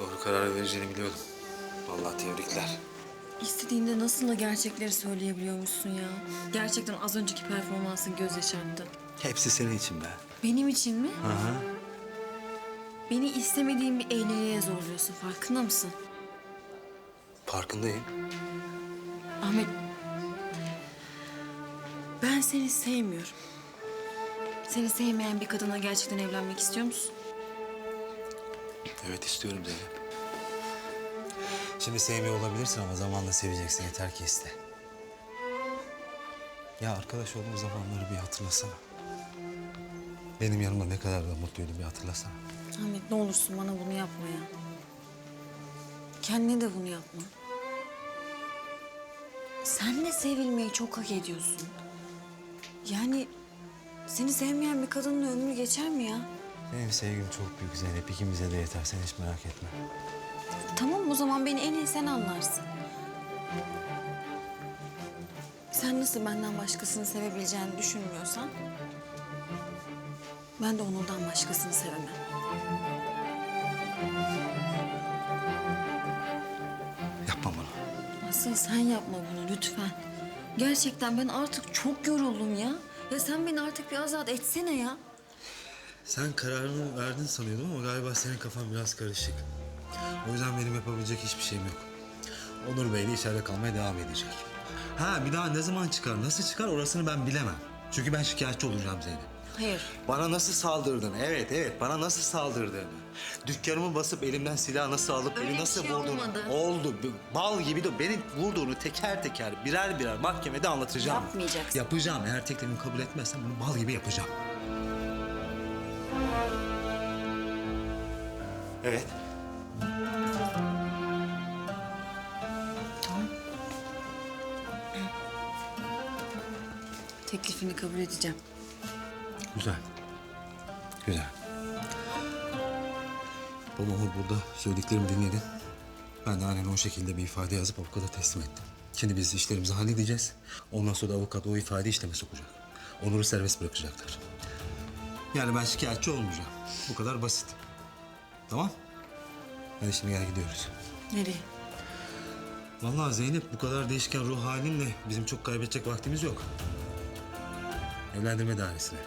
Doğru karar vereceğini biliyordum. Vallahi tebrikler. İstediğinde nasıl da gerçekleri söyleyebiliyormuşsun ya. Gerçekten az önceki performansın göz yaşarttı. Hepsi senin için be. Benim için mi? Hı hı. Beni istemediğim bir evliliğe zorluyorsun. Farkında mısın? Farkındayım. Ahmet... Ben seni sevmiyorum. Seni sevmeyen bir kadına gerçekten evlenmek istiyor musun? Evet istiyorum Zeynep. Şimdi sevmiyor olabilirsin ama zamanla seveceksin. Yeter ki iste. Ya arkadaş olduğumuz zamanları bir hatırlasana. Benim yanımda ne kadar da mutluydum bir hatırlasana. Ahmet ne olursun bana bunu yapma ya. Kendine de bunu yapma. Sen de sevilmeyi çok hak ediyorsun. Yani seni sevmeyen bir kadının ömrü geçer mi ya? Benim sevgim çok büyük Zeynep. İkimize de yeter. Sen hiç merak etme. Tamam o zaman beni en iyi sen anlarsın. Sen nasıl benden başkasını sevebileceğini düşünmüyorsan... ...ben de onurdan başkasını sevemem. Yapma bunu. Asıl sen yapma bunu lütfen. Gerçekten ben artık çok yoruldum ya. Ya sen beni artık bir azat etsene ya. Sen kararını verdin sanıyordum ama galiba senin kafan biraz karışık. O yüzden benim yapabilecek hiçbir şeyim yok. Onur Bey de içeride kalmaya devam edecek. Ha bir daha ne zaman çıkar, nasıl çıkar orasını ben bilemem. Çünkü ben şikayetçi olacağım Zeynep. Hayır. Bana nasıl saldırdın? Evet evet bana nasıl saldırdın? Dükkanımı basıp elimden silah nasıl alıp Öyle beni bir nasıl şey vurdun? olmadı. Oldu. Bal gibi de beni vurduğunu teker teker birer birer mahkemede anlatacağım. Yapmayacaksın. Yapacağım. Eğer teklifimi kabul etmezsen bunu bal gibi yapacağım. Evet. Teklifini kabul edeceğim. Güzel. Güzel. Baba Onur burada söylediklerimi dinledin. Ben de aynen o şekilde bir ifade yazıp avukata teslim ettim. Şimdi biz işlerimizi halledeceğiz. Ondan sonra da avukat o ifade işleme sokacak. Onur'u serbest bırakacaklar. Yani ben şikayetçi olmayacağım. Bu kadar basit. Tamam? Hadi şimdi gel gidiyoruz. Nereye? Vallahi Zeynep bu kadar değişken ruh halinle bizim çok kaybedecek vaktimiz yok. Evlendirme dairesine.